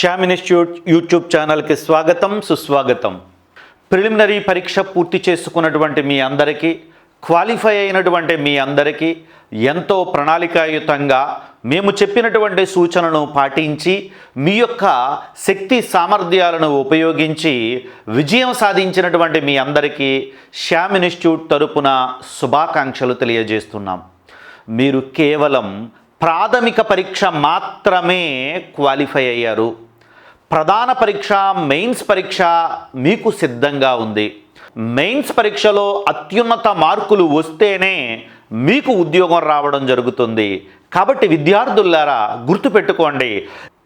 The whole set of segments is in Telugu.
శ్యామ్ ఇన్స్టిట్యూట్ యూట్యూబ్ ఛానల్కి స్వాగతం సుస్వాగతం. ప్రిలిమినరీ పరీక్ష పూర్తి చేసుకున్నటువంటి మీ అందరికీ క్వాలిఫై అయినటువంటి మీ అందరికీ ఎంతో ప్రణాళికాయుతంగా మేము చెప్పినటువంటి సూచనను పాటించి మీ యొక్క శక్తి సామర్థ్యాలను ఉపయోగించి విజయం సాధించినటువంటి మీ అందరికీ శ్యామ్ ఇన్స్టిట్యూట్ తరపున శుభాకాంక్షలు తెలియజేస్తున్నాం. మీరు కేవలం ప్రాథమిక పరీక్ష మాత్రమే క్వాలిఫై అయ్యారు. ప్రధాన పరీక్ష మెయిన్స్ పరీక్ష మీకు సిద్ధంగా ఉంది. మెయిన్స్ పరీక్షలో అత్యున్నత మార్కులు వస్తేనే మీకు ఉద్యోగం రావడం జరుగుతుంది. కాబట్టి విద్యార్థులారా గుర్తుపెట్టుకోండి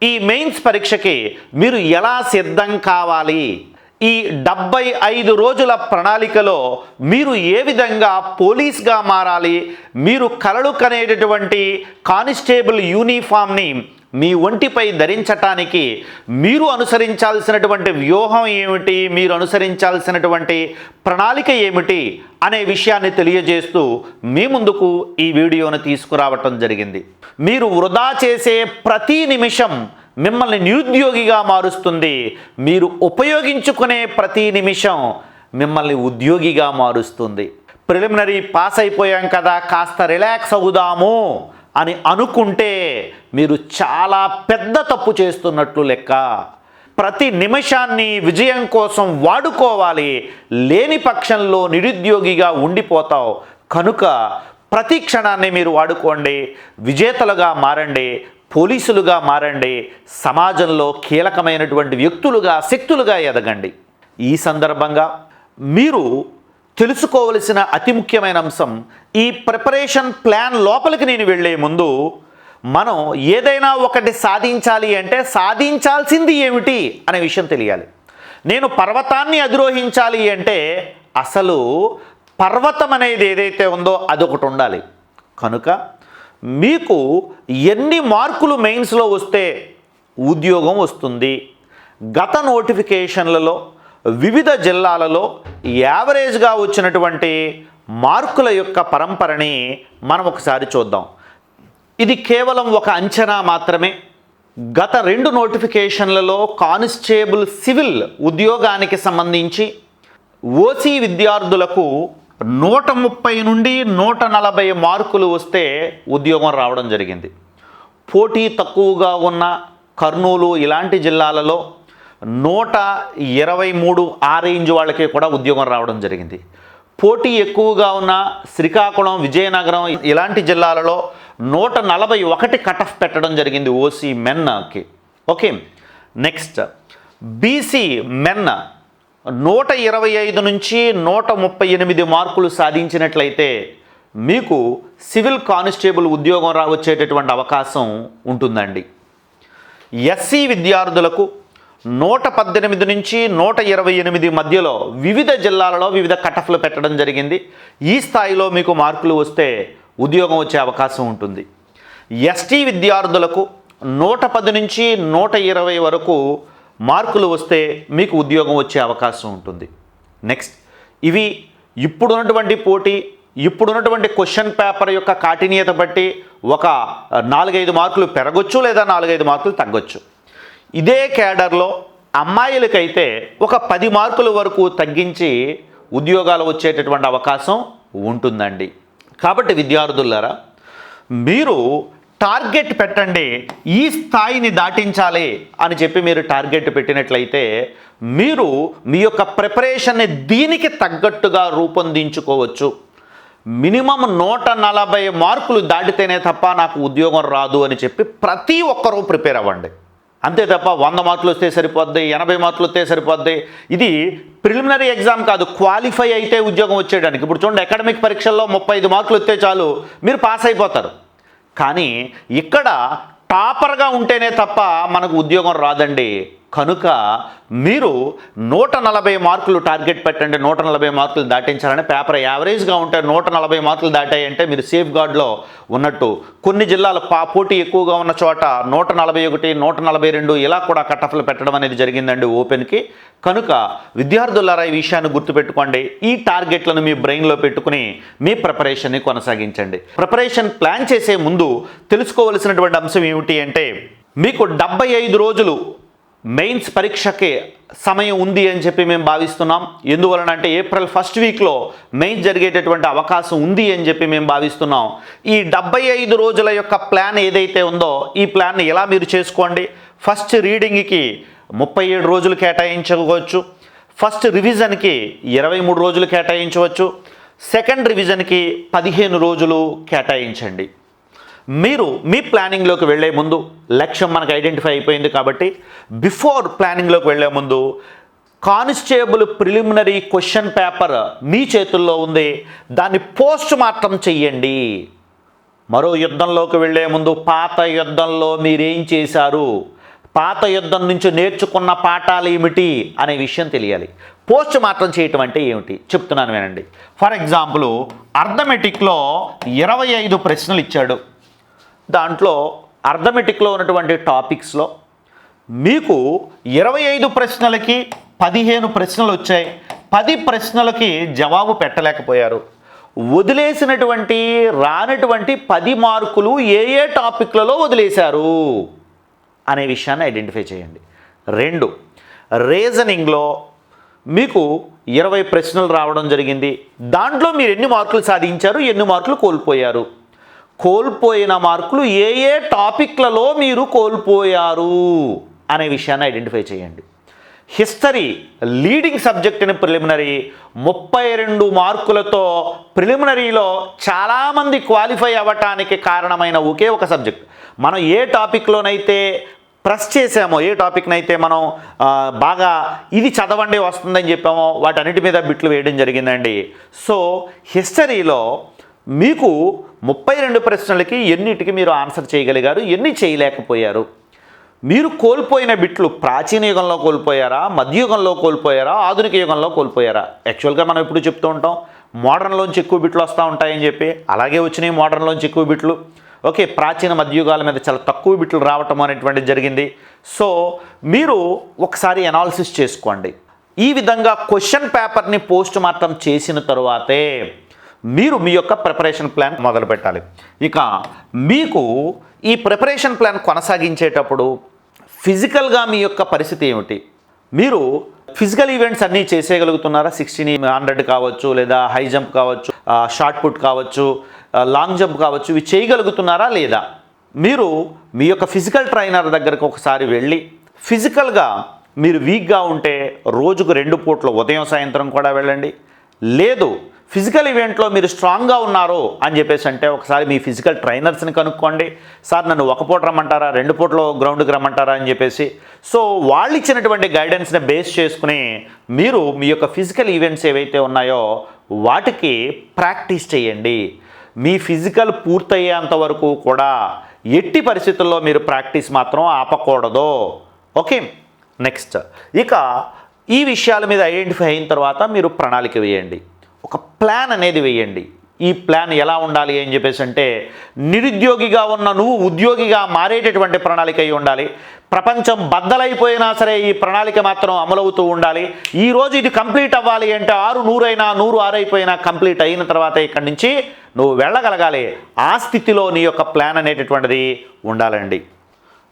ఈ మెయిన్స్ పరీక్షకి మీరు ఎలా సిద్ధం కావాలి? ఈ డెబ్బై ఐదు రోజుల ప్రణాళికలో మీరు ఏ విధంగా పోలీస్గా మారాలి? మీరు కలలు కనేటటువంటి కానిస్టేబుల్ యూనిఫామ్ని మీ ఒంటిపై ధరించటానికి మీరు అనుసరించాల్సినటువంటి వ్యూహం ఏమిటి? మీరు అనుసరించాల్సినటువంటి ప్రణాళిక ఏమిటి? అనే విషయాన్ని తెలియజేస్తూ మీ ముందుకు ఈ వీడియోను తీసుకురావటం జరిగింది. మీరు వృధా చేసే ప్రతి నిమిషం మిమ్మల్ని నిరుద్యోగిగా మారుస్తుంది. మీరు ఉపయోగించుకునే ప్రతి నిమిషం మిమ్మల్ని ఉద్యోగిగా మారుస్తుంది. ప్రిలిమినరీ పాస్ అయిపోయాం కదా కాస్త రిలాక్స్ అవుదాము అని అనుకుంటే మీరు చాలా పెద్ద తప్పు చేస్తున్నట్లు లెక్క. ప్రతి నిమిషాన్ని విజయం కోసం వాడుకోవాలి. లేని పక్షంలో నిరుద్యోగిగా ఉండిపోతావు. కనుక ప్రతి క్షణాన్ని మీరు వాడుకోండి. విజేతలుగా మారండి. పోలీసులుగా మారండి. సమాజంలో కీలకమైనటువంటి వ్యక్తులుగా శక్తులుగా ఎదగండి. ఈ సందర్భంగా మీరు తెలుసుకోవలసిన అతి ముఖ్యమైన అంశం ఈ ప్రిపరేషన్ ప్లాన్ లోపలికి నేను వెళ్ళే ముందు మనం ఏదైనా ఒకటి సాధించాలి అంటే సాధించాల్సింది ఏమిటి అనే విషయం తెలియాలి. నేను పర్వతాన్ని అధిరోహించాలి అంటే అసలు పర్వతం అనేది ఏదైతే ఉందో అదొకటి ఉండాలి. కనుక మీకు ఎన్ని మార్కులు మెయిన్స్లో వస్తే ఉద్యోగం వస్తుంది. గత నోటిఫికేషన్లలో వివిధ జిల్లాలలో యావరేజ్గా వచ్చినటువంటి మార్కుల యొక్క పరంపరని మనం ఒకసారి చూద్దాం. ఇది కేవలం ఒక అంచనా మాత్రమే. గత రెండు నోటిఫికేషన్లలో కానిస్టేబుల్ సివిల్ ఉద్యోగానికి సంబంధించి ఓసీ విద్యార్థులకు నూట ముప్పై నుండి నూట నలభై మార్కులు వస్తే ఉద్యోగం రావడం జరిగింది. పోటీ తక్కువగా ఉన్న కర్నూలు ఇలాంటి జిల్లాలలో నూట ఇరవై మూడు ఆ రేంజ్ వాళ్ళకి కూడా ఉద్యోగం రావడం జరిగింది. పోటీ ఎక్కువగా ఉన్న శ్రీకాకుళం విజయనగరం ఇలాంటి జిల్లాలలో నూట నలభై ఒకటి కటఫ్ పెట్టడం జరిగింది ఓసీ మెన్కి ఓకే నెక్స్ట్. బీసీ మెన్ నూట ఇరవై ఐదు నుంచి నూట ముప్పై ఎనిమిది మార్కులు సాధించినట్లయితే మీకు సివిల్ కానిస్టేబుల్ ఉద్యోగం రా వచ్చేటటువంటి అవకాశం ఉంటుందండి. ఎస్సీ విద్యార్థులకు నూట పద్దెనిమిది నుంచి నూట ఇరవై ఎనిమిది మధ్యలో వివిధ జిల్లాలలో వివిధ కటఫ్లు పెట్టడం జరిగింది. ఈ స్థాయిలో మీకు మార్కులు వస్తే ఉద్యోగం వచ్చే అవకాశం ఉంటుంది. ఎస్టీ విద్యార్థులకు నూట పది నుంచి నూట ఇరవై వరకు మార్కులు వస్తే మీకు ఉద్యోగం వచ్చే అవకాశం ఉంటుంది. నెక్స్ట్ ఇవి ఇప్పుడున్నటువంటి పోటీ ఇప్పుడున్నటువంటి క్వశ్చన్ పేపర్ యొక్క కాఠిన్యత బట్టి ఒక నాలుగైదు మార్కులు పెరగొచ్చు లేదా నాలుగైదు మార్కులు తగ్గొచ్చు. ఇదే క్యాడర్లో అమ్మాయిలకైతే ఒక పది మార్కుల వరకు తగ్గించి ఉద్యోగాలు వచ్చేటటువంటి అవకాశం ఉంటుందండి. కాబట్టి విద్యార్థులారా మీరు టార్గెట్ పెట్టండి ఈ స్థాయిని దాటించాలి అని చెప్పి మీరు టార్గెట్ పెట్టినట్లయితే మీరు మీ యొక్క ప్రిపరేషన్ని దీనికి తగ్గట్టుగా రూపొందించుకోవచ్చు. మినిమం నూట నలభై మార్కులు దాటితేనే తప్ప నాకు ఉద్యోగం రాదు అని చెప్పి ప్రతి ఒక్కరూ ప్రిపేర్ అవ్వండి. అంతే తప్ప వంద మార్కులు వస్తే సరిపోద్ది ఎనభై మార్కులు వస్తే సరిపోద్ది. ఇది ప్రిలిమినరీ ఎగ్జామ్ కాదు క్వాలిఫై అయితే ఉద్యోగం వచ్చేయడానికి. ఇప్పుడు చూడండి అకాడమిక్ పరీక్షల్లో ముప్పై ఐదు మార్కులు వస్తే చాలు మీరు పాస్ అయిపోతారు. కానీ ఇక్కడ టాపర్గా ఉంటేనే తప్ప మనకు ఉద్యోగం రాదండి. కనుక మీరు నూట నలభై మార్కులు టార్గెట్ పెట్టండి నూట నలభై మార్కులు దాటించాలని పేపర్ యావరేజ్గా ఉంటే నూట నలభై మార్కులు దాటాయంటే మీరు సేఫ్ గార్డ్లో ఉన్నట్టు. కొన్ని జిల్లాలు పా పోటీ ఎక్కువగా ఉన్న చోట నూట నలభై ఒకటి నూట నలభై రెండు ఇలా కూడా కట్టఫ్లు పెట్టడం అనేది జరిగిందండి ఓపెన్కి. కనుక విద్యార్థులారా ఈ విషయాన్ని గుర్తుపెట్టుకోండి. ఈ టార్గెట్లను మీ బ్రెయిన్లో పెట్టుకుని మీ ప్రిపరేషన్ని కొనసాగించండి. ప్రిపరేషన్ ప్లాన్ చేసే ముందు తెలుసుకోవలసినటువంటి అంశం ఏమిటి అంటే మీకు డెబ్బై ఐదు రోజులు మెయిన్స్ పరీక్షకి సమయం ఉంది అని చెప్పి మేము భావిస్తున్నాం. ఎందువలన అంటే ఏప్రిల్ ఫస్ట్ వీక్లో మెయిన్స్ జరిగేటటువంటి అవకాశం ఉంది అని చెప్పి మేము భావిస్తున్నాం. ఈ డెబ్బై ఐదు రోజుల యొక్క ప్లాన్ ఏదైతే ఉందో ఈ ప్లాన్ని ఎలా మీరు చేసుకోండి? ఫస్ట్ రీడింగ్కి ముప్పై ఏడు రోజులు కేటాయించుకోవచ్చు. ఫస్ట్ రివిజన్కి ఇరవై మూడు రోజులు కేటాయించవచ్చు. సెకండ్ రివిజన్కి పదిహేను రోజులు కేటాయించండి. మీరు మీ ప్లానింగ్లోకి వెళ్ళే ముందు లక్ష్యం మనకు ఐడెంటిఫై అయిపోయింది కాబట్టి బిఫోర్ ప్లానింగ్లోకి వెళ్ళే ముందు కానిస్టేబుల్ ప్రిలిమినరీ క్వశ్చన్ పేపర్ మీ చేతుల్లో ఉంది. దాన్ని పోస్ట్ మార్టం చెయ్యండి. మరో యుద్ధంలోకి వెళ్ళే ముందు పాత యుద్ధంలో మీరేం చేశారు? పాత యుద్ధం నుంచి నేర్చుకున్న పాఠాలు ఏమిటి అనే విషయం తెలియాలి. పోస్ట్ మార్టం చేయటం అంటే ఏమిటి? చెప్తున్నాను వినండి. ఫర్ ఎగ్జాంపుల్ అర్థమెటిక్లో ఇరవై ఐదు ప్రశ్నలు ఇచ్చాడు. దాంట్లో అర్థమెటిక్లో ఉన్నటువంటి టాపిక్స్లో మీకు ఇరవై ఐదు ప్రశ్నలకి పదిహేను ప్రశ్నలు వచ్చాయి. పది ప్రశ్నలకి జవాబు పెట్టలేకపోయారు. వదిలేసినటువంటి రానటువంటి పది మార్కులు ఏ ఏ టాపిక్లలో వదిలేశారు అనే విషయాన్ని ఐడెంటిఫై చేయండి. రెండు రీజనింగ్లో మీకు ఇరవై ప్రశ్నలు రావడం జరిగింది. దాంట్లో మీరు ఎన్ని మార్కులు సాధించారు ఎన్ని మార్కులు కోల్పోయారు? కోల్పోయిన మార్కులు ఏ ఏ టాపిక్లలో మీరు కోల్పోయారు అనే విషయాన్ని ఐడెంటిఫై చేయండి. హిస్టరీ లీడింగ్ సబ్జెక్ట్ అని ప్రిలిమినరీ ముప్పై రెండు మార్కులతో ప్రిలిమినరీలో చాలామంది క్వాలిఫై అవ్వటానికి కారణమైన ఒకే ఒక సబ్జెక్ట్. మనం ఏ టాపిక్లోనైతే ప్రెస్ చేసామో ఏ టాపిక్నైతే మనం బాగా ఇది చదవండి వస్తుందని చెప్పామో వాటన్నిటి మీద బిట్లు వేయడం జరిగిందండి. సో హిస్టరీలో మీకు ముప్పై రెండు ప్రశ్నలకి ఎన్నిటికి మీరు ఆన్సర్ చేయగలిగారు ఎన్ని చేయలేకపోయారు? మీరు కోల్పోయిన బిట్లు ప్రాచీన యుగంలో కోల్పోయారా మధ్యయుగంలో కోల్పోయారా ఆధునిక యుగంలో కోల్పోయారా? యాక్చువల్గా మనం ఎప్పుడు చెప్తూ ఉంటాం మోడర్న్లోంచి ఎక్కువ బిట్లు వస్తూ ఉంటాయని చెప్పి అలాగే వచ్చినాయి మోడర్న్లోంచి ఎక్కువ బిట్లు. ఓకే ప్రాచీన మధ్యయుగాల మీద చాలా తక్కువ బిట్లు రావటం అనేటువంటిది జరిగింది. సో మీరు ఒకసారి అనాలిసిస్ చేసుకోండి. ఈ విధంగా క్వశ్చన్ పేపర్ని పోస్ట్ మార్టం చేసిన తరువాతే మీరు మీ యొక్క ప్రిపరేషన్ ప్లాన్ మొదలు పెట్టాలి. ఇక మీకు ఈ ప్రిపరేషన్ ప్లాన్ కొనసాగించేటప్పుడు ఫిజికల్గా మీ యొక్క పరిస్థితి ఏమిటి? మీరు ఫిజికల్ ఈవెంట్స్ అన్నీ చేసేయగలుగుతున్నారా? సిక్స్టీన్ హండ్రెడ్ కావచ్చు లేదా హై జంప్ కావచ్చు షార్ట్ పుట్ కావచ్చు లాంగ్ జంప్ కావచ్చు ఇవి చేయగలుగుతున్నారా లేదా? మీరు మీ యొక్క ఫిజికల్ ట్రైనర్ దగ్గరకు ఒకసారి వెళ్ళి ఫిజికల్గా మీరు వీక్గా ఉంటే రోజుకు రెండు పూట్ల ఉదయం సాయంత్రం కూడా వెళ్ళండి. లేదు ఫిజికల్ ఈవెంట్లో మీరు స్ట్రాంగ్గా ఉన్నారు అని చెప్పేసి అంటే ఒకసారి మీ ఫిజికల్ ట్రైనర్స్ని కనుక్కోండి. సార్ నన్ను ఒక పూట రమ్మంటారా? రెండు పూటలో గ్రౌండ్కి రమ్మంటారా? అని చెప్పేసి. సో వాళ్ళు ఇచ్చినటువంటి గైడెన్స్ని బేస్ చేసుకుని మీరు మీ యొక్క ఫిజికల్ ఈవెంట్స్ ఏవైతే ఉన్నాయో వాటికి ప్రాక్టీస్ చేయండి. మీ ఫిజికల్ పూర్తయ్యేంత వరకు కూడా ఎట్టి పరిస్థితుల్లో మీరు ప్రాక్టీస్ మాత్రం ఆపకూడదు. Okay next. ఇక ఈ విషయాల మీద ఐడెంటిఫై అయిన తర్వాత మీరు ప్రణాళిక వేయండి. ఒక ప్లాన్ అనేది వేయండి. ఈ ప్లాన్ ఎలా ఉండాలి అని చెప్పేసి అంటే నిరుద్యోగిగా ఉన్న నువ్వు ఉద్యోగిగా మారేటటువంటి ప్రణాళిక అయి ఉండాలి. ప్రపంచం బద్దలైపోయినా సరే ఈ ప్రణాళిక మాత్రం అమలవుతూ ఉండాలి. ఈ రోజు ఇది కంప్లీట్ అవ్వాలి అంటే ఆరు నూరైనా నూరు ఆరైపోయినా కంప్లీట్ అయిన తర్వాత ఇక్కడి నుంచి నువ్వు వెళ్ళగలగాలి. ఆ స్థితిలో నీ యొక్క ప్లాన్ అనేటటువంటిది ఉండాలండి.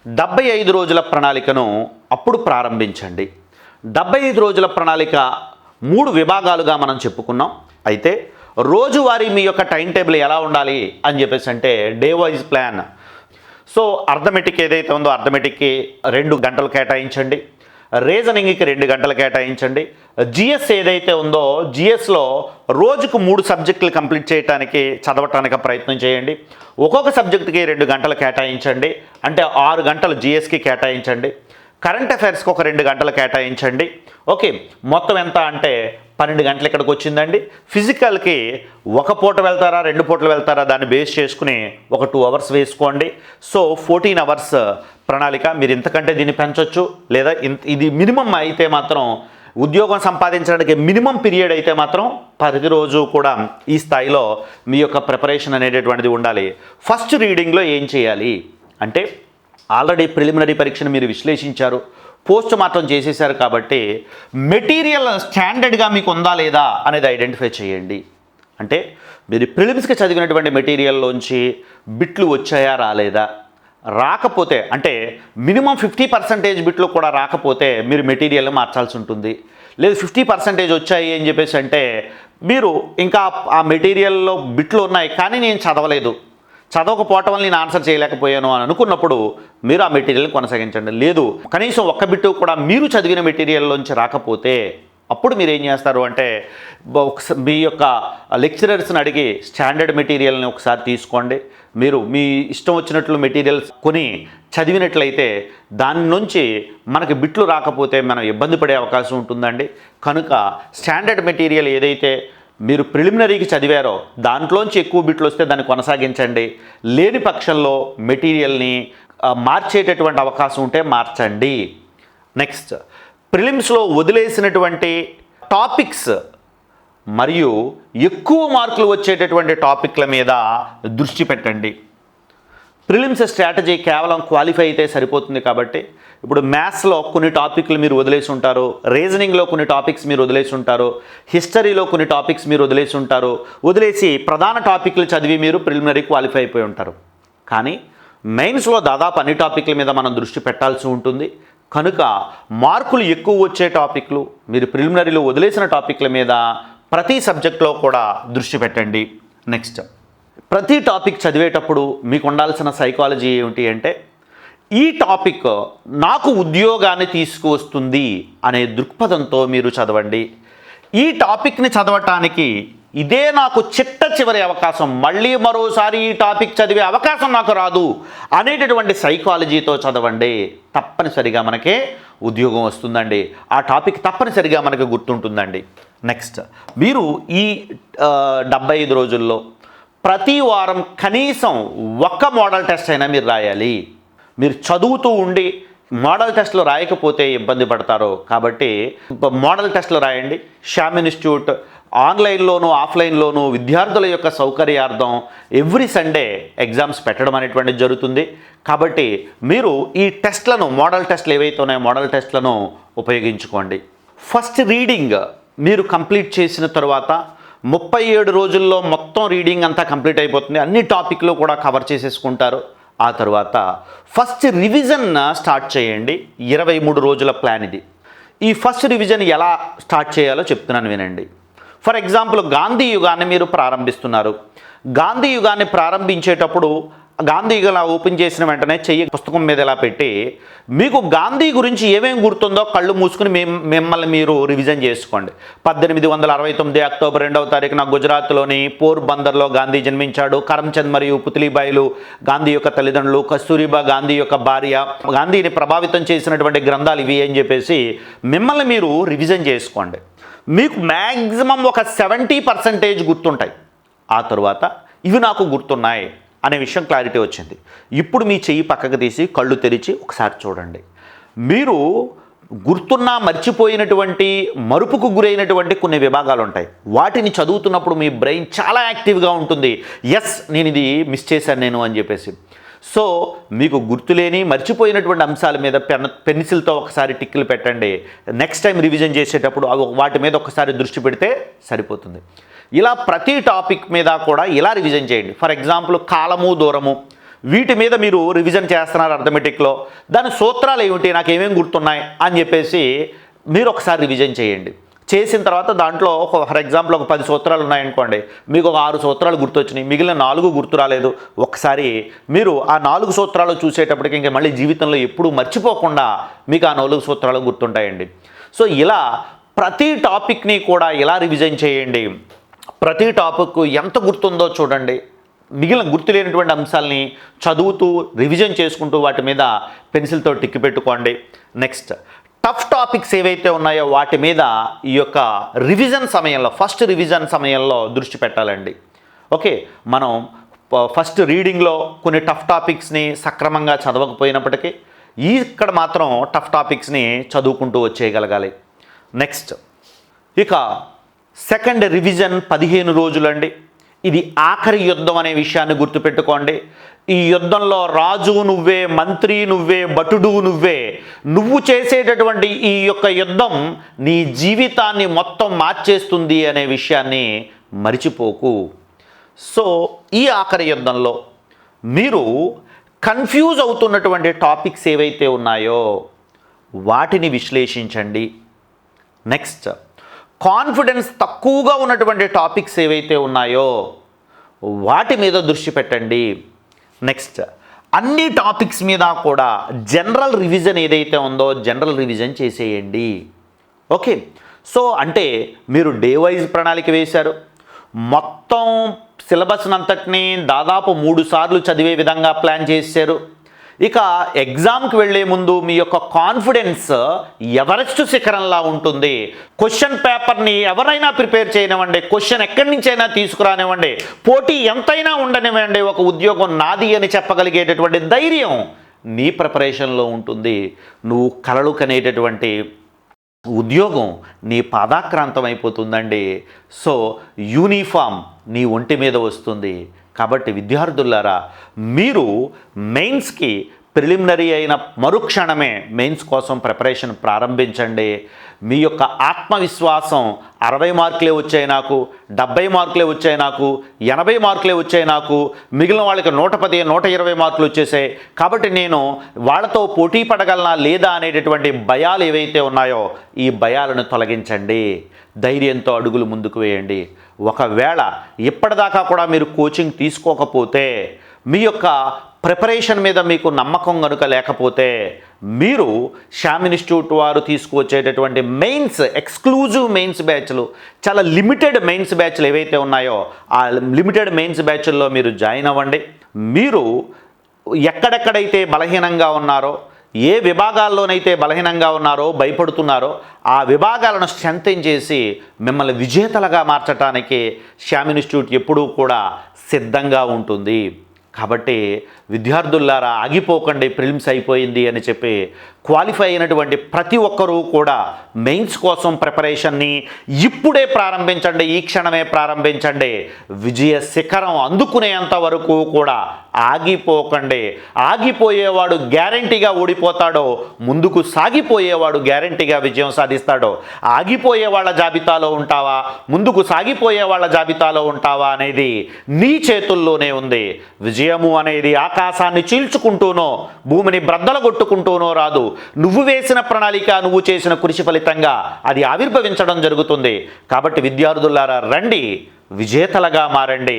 డెబ్బై ఐదు రోజుల ప్రణాళికను అప్పుడు ప్రారంభించండి. డెబ్బై ఐదు రోజుల ప్రణాళిక మూడు విభాగాలుగా మనం చెప్పుకున్నాం. అయితే రోజువారీ మీ యొక్క టైం టేబుల్ ఎలా ఉండాలి అని చెప్పేసి అంటే day wise plan. So arithmetic ఏదైతే ఉందో అర్థమెటిక్కి రెండు గంటలు కేటాయించండి. రీజనింగ్కి రెండు గంటలు కేటాయించండి. జిఎస్ ఏదైతే ఉందో జిఎస్లో రోజుకు మూడు సబ్జెక్టులు కంప్లీట్ చేయడానికి చదవటానికి ప్రయత్నం చేయండి. ఒక్కొక్క సబ్జెక్టుకి రెండు గంటలు కేటాయించండి. అంటే ఆరు గంటలు జిఎస్కి కేటాయించండి. కరెంట్ అఫైర్స్కి ఒక రెండు గంటలు కేటాయించండి. ఓకే మొత్తం ఎంత అంటే పన్నెండు గంటలు ఇక్కడికి వచ్చిందండి. ఫిజికల్కి ఒక పూట వెళ్తారా రెండు పూటలు వెళ్తారా దాన్ని బేస్ చేసుకుని ఒక టూ అవర్స్ వేసుకోండి. సో ఫోర్టీన్ అవర్స్ ప్రణాళిక మీరు ఇంతకంటే దీన్ని పెంచొచ్చు లేదా ఇది మినిమం అయితే మాత్రం ఉద్యోగం సంపాదించడానికి మినిమం పీరియడ్ అయితే మాత్రం ప్రతిరోజు కూడా ఈ స్థాయిలో మీ యొక్క ప్రిపరేషన్ అనేటటువంటిది ఉండాలి. ఫస్ట్ రీడింగ్లో ఏం చేయాలి? అంటే ఆల్రెడీ ప్రిలిమినరీ పరీక్షను మీరు విశ్లేషించారు. పోస్ట్ మార్టం చేసేసారు కాబట్టి మెటీరియల్ స్టాండర్డ్గా మీకు ఉందా లేదా అనేది ఐడెంటిఫై చేయండి. అంటే మీరు ప్రిలిమ్స్కి చదివినటువంటి మెటీరియల్లోంచి బిట్లు వచ్చాయా రాలేదా? రాకపోతే అంటే మినిమం ఫిఫ్టీ పర్సెంటేజ్ బిట్లు కూడా రాకపోతే మీరు మెటీరియల్ని మార్చాల్సి ఉంటుంది. లేదు ఫిఫ్టీ పర్సెంటేజ్ వచ్చాయి అని చెప్పేసి అంటే మీరు ఇంకా ఆ మెటీరియల్లో బిట్లు ఉన్నాయి కానీ నేను చదవలేదు. చదవకపోవటం వల్ల నేను ఆన్సర్ చేయలేకపోయాను అని అనుకున్నప్పుడు మీరు ఆ మెటీరియల్ కొనసాగించండి. లేదు కనీసం ఒక్క బిట్టు కూడా మీరు చదివిన మెటీరియల్లోంచి రాకపోతే అప్పుడు మీరు ఏం చేస్తారు అంటే మీ యొక్క లెక్చరర్స్ని అడిగి స్టాండర్డ్ మెటీరియల్ని ఒకసారి తీసుకోండి. మీరు మీ ఇష్టం వచ్చినట్లు మెటీరియల్స్ కొని చదివినట్లయితే దాని నుంచి మనకి బిట్లు రాకపోతే మనం ఇబ్బంది పడే అవకాశం ఉంటుందండి. కనుక స్టాండర్డ్ మెటీరియల్ ఏదైతే మీరు ప్రిలిమినరీకి చదివారో దాంట్లోంచి ఎక్కువ బిట్లు వస్తే దాన్ని కొనసాగించండి. లేని పక్షంలో మెటీరియల్ని మార్చేటటువంటి అవకాశం ఉంటే మార్చండి. నెక్స్ట్ ప్రిలిమ్స్లో వదిలేసినటువంటి టాపిక్స్ మరియు ఎక్కువ మార్కులు వచ్చేటటువంటి టాపిక్ల మీద దృష్టి పెట్టండి. ప్రిలిమ్స్ స్ట్రాటజీ కేవలం క్వాలిఫై అయితే సరిపోతుంది కాబట్టి ఇప్పుడు మ్యాథ్స్లో కొన్ని టాపిక్లు మీరు వదిలేసి ఉంటారు రీజనింగ్లో కొన్ని టాపిక్స్ మీరు వదిలేసి ఉంటారు హిస్టరీలో కొన్ని టాపిక్స్ మీరు వదిలేసి ఉంటారు వదిలేసి ప్రధాన టాపిక్లు చదివి మీరు ప్రిలిమినరీ క్వాలిఫై అయిపోయి ఉంటారు. కానీ మెయిన్స్లో దాదాపు అన్ని టాపిక్ల మీద మనం దృష్టి పెట్టాల్సి ఉంటుంది. కనుక మార్కులు ఎక్కువ వచ్చే టాపిక్లు మీరు ప్రిలిమినరీలో వదిలేసిన టాపిక్ల మీద ప్రతి సబ్జెక్ట్లో కూడా దృష్టి పెట్టండి. నెక్స్ట్ ప్రతి టాపిక్ చదివేటప్పుడు మీకు ఉండాల్సిన సైకాలజీ ఏమిటి అంటే ఈ టాపిక్ నాకు ఉద్యోగాన్ని తీసుకువస్తుంది అనే దృక్పథంతో మీరు చదవండి. ఈ టాపిక్ని చదవటానికి ఇదే నాకు చిట్ట చివరి అవకాశం. మళ్ళీ మరోసారి ఈ టాపిక్ చదివే అవకాశం నాకు రాదు అనేటటువంటి సైకాలజీతో చదవండి. తప్పనిసరిగా మనకే ఉద్యోగం వస్తుందండి. ఆ టాపిక్ తప్పనిసరిగా మనకు గుర్తుంటుందండి. నెక్స్ట్ మీరు ఈ డెబ్బై ఐదు రోజుల్లో ప్రతి వారం కనీసం ఒక్క మోడల్ టెస్ట్ అయినా మీరు రాయాలి. మీరు చదువుతూ ఉండి మోడల్ టెస్ట్లు రాయకపోతే ఇబ్బంది పడతారు. కాబట్టి మోడల్ టెస్ట్లు రాయండి. శ్యామ్ ఇన్స్టిట్యూట్ ఆన్లైన్లోను ఆఫ్లైన్లోను విద్యార్థుల యొక్క సౌకర్యార్థం ఎవ్రీ సండే ఎగ్జామ్స్ పెట్టడం అనేటువంటిది జరుగుతుంది. కాబట్టి మీరు ఈ టెస్ట్లను మోడల్ టెస్ట్లు ఏవైతే ఉన్నాయో మోడల్ టెస్ట్లను ఉపయోగించుకోండి. ఫస్ట్ రీడింగ్ మీరు కంప్లీట్ చేసిన తర్వాత ముప్పై ఏడు రోజుల్లో మొత్తం రీడింగ్ అంతా కంప్లీట్ అయిపోతుంది. అన్ని టాపిక్లు కూడా కవర్ చేసేసుకుంటారు. ఆ తర్వాత ఫస్ట్ రివిజన్ స్టార్ట్ చేయండి. ఇరవై మూడు రోజుల ప్లాన్ ఇది. ఈ ఫస్ట్ రివిజన్ ఎలా స్టార్ట్ చేయాలో చెప్తున్నాను వినండి. ఫర్ ఎగ్జాంపుల్ గాంధీ యుగాన్ని మీరు ప్రారంభిస్తున్నారు. గాంధీ యుగాన్ని ప్రారంభించేటప్పుడు గాంధీ గల ఇలా ఓపెన్ చేసిన వెంటనే చెయ్యి పుస్తకం మీద ఇలా పెట్టి మీకు గాంధీ గురించి ఏమేమి గుర్తుందో కళ్ళు మూసుకుని మిమ్మల్ని మీరు రివిజన్ చేసుకోండి. పద్దెనిమిది వందల అరవై తొమ్మిది అక్టోబర్ రెండవ తారీఖున గుజరాత్లోని పోర్ బందర్లో గాంధీ జన్మించాడు. కరమ్చంద్ మరియు పుతిలీబాయిలు గాంధీ యొక్క తల్లిదండ్రులు కస్తూరిబా గాంధీ యొక్క భార్య. గాంధీని ప్రభావితం చేసినటువంటి గ్రంథాలు ఇవి అని చెప్పేసి మిమ్మల్ని మీరు రివిజన్ చేసుకోండి. మీకు మ్యాక్సిమం ఒక సెవెంటీ పర్సెంటేజ్ గుర్తుంటాయి. ఆ తరువాత ఇవి నాకు గుర్తున్నాయి. అనే విషయం క్లారిటీ వచ్చింది. ఇప్పుడు మీ చెయ్యి పక్కకు తీసి కళ్ళు తెరిచి ఒకసారి చూడండి. మీరు గుర్తున్న మర్చిపోయినటువంటి మరుపుకు గురైనటువంటి కొన్ని విభాగాలు ఉంటాయి వాటిని చదువుతున్నప్పుడు మీ బ్రెయిన్ చాలా యాక్టివ్గా ఉంటుంది. ఎస్ నేను ఇది మిస్ చేశాను నేను అని చెప్పేసి. సో మీకు గుర్తులేని మర్చిపోయినటువంటి అంశాల మీద పెన్ పెన్సిల్తో ఒకసారి టిక్కులు పెట్టండి. నెక్స్ట్ టైం రివిజన్ చేసేటప్పుడు వాటి మీద ఒకసారి దృష్టి పెడితే సరిపోతుంది. ఇలా ప్రతి టాపిక్ మీద కూడా ఇలా రివిజన్ చేయండి. ఫర్ ఎగ్జాంపుల్ కాలము దూరము. వీటి మీద మీరు రివిజన్ చేస్తున్నారు అర్థమెటిక్లో. దాని సూత్రాలు ఏమిటి? నాకు ఏమేమి గుర్తున్నాయి? అని చెప్పేసి మీరు ఒకసారి రివిజన్ చేయండి. చేసిన తర్వాత దాంట్లో ఒక ఫర్ ఎగ్జాంపుల్ ఒక పది సూత్రాలు ఉన్నాయనుకోండి. మీకు ఒక ఆరు సూత్రాలు గుర్తొచ్చినాయి. మిగిలిన నాలుగు గుర్తు రాలేదు. ఒకసారి మీరు ఆ నాలుగు సూత్రాలు చూసేటప్పటికి ఇంకా మళ్ళీ జీవితంలో ఎప్పుడూ మర్చిపోకుండా మీకు ఆ నాలుగు సూత్రాలు గుర్తుంటాయండి. సో ఇలా ప్రతి టాపిక్ని కూడా ఇలా రివిజన్ చేయండి. ప్రతి టాపిక్ ఎంత గుర్తుందో చూడండి. మిగిలిన గుర్తులేనటువంటి అంశాలని చదువుతూ రివిజన్ చేసుకుంటూ వాటి మీద పెన్సిల్తో టిక్కి పెట్టుకోండి. నెక్స్ట్ టఫ్ టాపిక్స్ ఏవైతే ఉన్నాయో వాటి మీద ఈ యొక్క రివిజన్ సమయంలో ఫస్ట్ రివిజన్ సమయంలో దృష్టి పెట్టాలండి. ఓకే మనం ఫస్ట్ రీడింగ్లో కొన్ని టఫ్ టాపిక్స్ని సక్రమంగా చదవకపోయినప్పటికీ ఇక్కడ మాత్రం టఫ్ టాపిక్స్ని చదువుకుంటూ వచ్చేయగలగాలి. నెక్స్ట్ ఇక సెకండ్ రివిజన్ పదిహేను రోజులండి. ఇది ఆఖరి యుద్ధం అనే విషయాన్ని గుర్తుపెట్టుకోండి. ఈ యుద్ధంలో రాజు నువ్వే మంత్రి నువ్వే భటుడు నువ్వే. నువ్వు చేసేటటువంటి ఈ యొక్క యుద్ధం నీ జీవితాన్ని మొత్తం మార్చేస్తుంది అనే విషయాన్ని మరిచిపోకు. సో ఈ ఆఖరి యుద్ధంలో మీరు కన్ఫ్యూజ్ అవుతున్నటువంటి టాపిక్స్ ఏవైతే ఉన్నాయో వాటిని విశ్లేషించండి. నెక్స్ట్ కాన్ఫిడెన్స్ తక్కువగా ఉన్నటువంటి టాపిక్స్ ఏవైతే ఉన్నాయో వాటి మీద దృష్టి పెట్టండి. నెక్స్ట్ అన్ని టాపిక్స్ మీద కూడా జనరల్ రివిజన్ ఏదైతే ఉందో జనరల్ రివిజన్ చేసేయండి. ఓకే సో అంటే మీరు డే వైజ్ ప్రణాళిక వేశారు. మొత్తం సిలబస్ అంతటిని దాదాపు మూడు సార్లు చదివే విధంగా ప్లాన్ చేశారు. ఇక ఎగ్జామ్కి వెళ్ళే ముందు మీ యొక్క కాన్ఫిడెన్స్ ఎవరెస్ట్ శిఖరంలా ఉంటుంది? క్వశ్చన్ పేపర్ని ఎవరైనా ప్రిపేర్ చేయనివ్వండి క్వశ్చన్ ఎక్కడి నుంచైనా తీసుకురానివ్వండి పోటీ ఎంతైనా ఉండనివ్వండి ఒక ఉద్యోగం నాది అని చెప్పగలిగేటటువంటి ధైర్యం నీ ప్రిపరేషన్లో ఉంటుంది. నువ్వు కలలు కనేటటువంటి ఉద్యోగం నీ పాదాక్రాంతం అయిపోతుందండి. సో యూనిఫామ్ నీ ఒంటి మీద వస్తుంది. కాబట్టి విద్యార్థులారా మీరు మెయిన్స్కి ప్రిలిమినరీ అయిన మరుక్షణమే మెయిన్స్ కోసం ప్రిపరేషన్ ప్రారంభించండి. మీ యొక్క ఆత్మవిశ్వాసం అరవై మార్కులే వచ్చాయి నాకు డెబ్బై మార్కులే వచ్చాయి నాకు ఎనభై మార్కులే వచ్చాయి నాకు మిగిలిన వాళ్ళకి నూట పది నూట ఇరవై మార్కులు వచ్చేసాయి. కాబట్టి నేను వాళ్ళతో పోటీ పడగలనా లేదా అనేటటువంటి భయాలు ఏవైతే ఉన్నాయో ఈ భయాలను తొలగించండి. ధైర్యంతో అడుగులు ముందుకు వేయండి. ఒకవేళ ఇప్పటిదాకా కూడా మీరు కోచింగ్ తీసుకోకపోతే మీ యొక్క ప్రిపరేషన్ మీద మీకు నమ్మకం కనుక లేకపోతే మీరు శ్యామ్ ఇన్స్టిట్యూట్ వారు తీసుకువచ్చేటటువంటి మెయిన్స్ ఎక్స్క్లూజివ్ మెయిన్స్ బ్యాచ్లు చాలా లిమిటెడ్ మెయిన్స్ బ్యాచ్లు ఏవైతే ఉన్నాయో ఆ లిమిటెడ్ మెయిన్స్ బ్యాచ్ల్లో మీరు జాయిన్ అవ్వండి. మీరు ఎక్కడెక్కడైతే బలహీనంగా ఉన్నారో ఏ విభాగాల్లోనైతే బలహీనంగా ఉన్నారో భయపడుతున్నారో ఆ విభాగాలను స్ట్రెంథెన్ చేసి మిమ్మల్ని విజేతలుగా మార్చడానికి శ్యామ్ ఇన్స్టిట్యూట్ ఎప్పుడూ కూడా సిద్ధంగా ఉంటుంది. కాబట్టి విద్యార్థుల్లారా ఆగిపోకండి ప్రిలిమ్స్ అయిపోయింది అని చెప్పి క్వాలిఫై అయినటువంటి ప్రతి ఒక్కరూ కూడా మెయిన్స్ కోసం ప్రిపరేషన్ని ఇప్పుడే ప్రారంభించండి ఈ క్షణమే ప్రారంభించండి. విజయ శిఖరం అందుకునేంత వరకు కూడా ఆగిపోకండి. ఆగిపోయేవాడు గ్యారంటీగా ఓడిపోతాడో ముందుకు సాగిపోయేవాడు గ్యారంటీగా విజయం సాధిస్తాడో ఆగిపోయే వాళ్ళ జాబితాలో ఉంటావా ముందుకు సాగిపోయే వాళ్ళ జాబితాలో ఉంటావా అనేది నీ చేతుల్లోనే ఉంది. విజయము అనేది ఆకాశాన్ని చీల్చుకుంటూనో భూమిని బ్రద్దలగొట్టుకుంటూనో రాదు. నువ్వు వేసిన ప్రణాళిక నువ్వు చేసిన కృషి ఫలితంగా అది ఆవిర్భవించడం జరుగుతుంది. కాబట్టి విద్యార్థులారా రండి విజేతలుగా మారండి.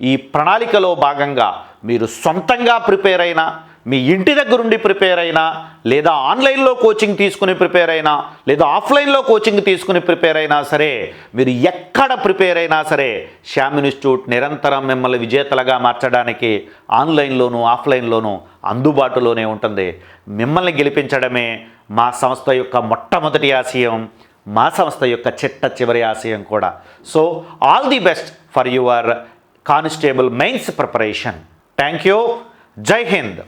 ఈ ప్రణాళికలో భాగంగా మీరు సొంతంగా ప్రిపేర్ అయినా మీ ఇంటి దగ్గరుండి ప్రిపేర్ అయినా లేదా ఆన్లైన్లో కోచింగ్ తీసుకుని ప్రిపేర్ అయినా లేదా ఆఫ్లైన్లో కోచింగ్ తీసుకుని ప్రిపేర్ అయినా సరే మీరు ఎక్కడ ప్రిపేర్ అయినా సరే శ్యామ్ ఇన్స్టిట్యూట్ నిరంతరం మిమ్మల్ని విజేతలుగా మార్చడానికి ఆన్లైన్లోనూ ఆఫ్లైన్లోనూ అందుబాటులోనే ఉంటుంది. మిమ్మల్ని గెలిపించడమే మా సంస్థ యొక్క మొట్టమొదటి ఆశయం మా సంస్థ యొక్క చిట్ట చివరి ఆశయం కూడా. So all the best for your constable mains preparation. Thank you. Jai Hind.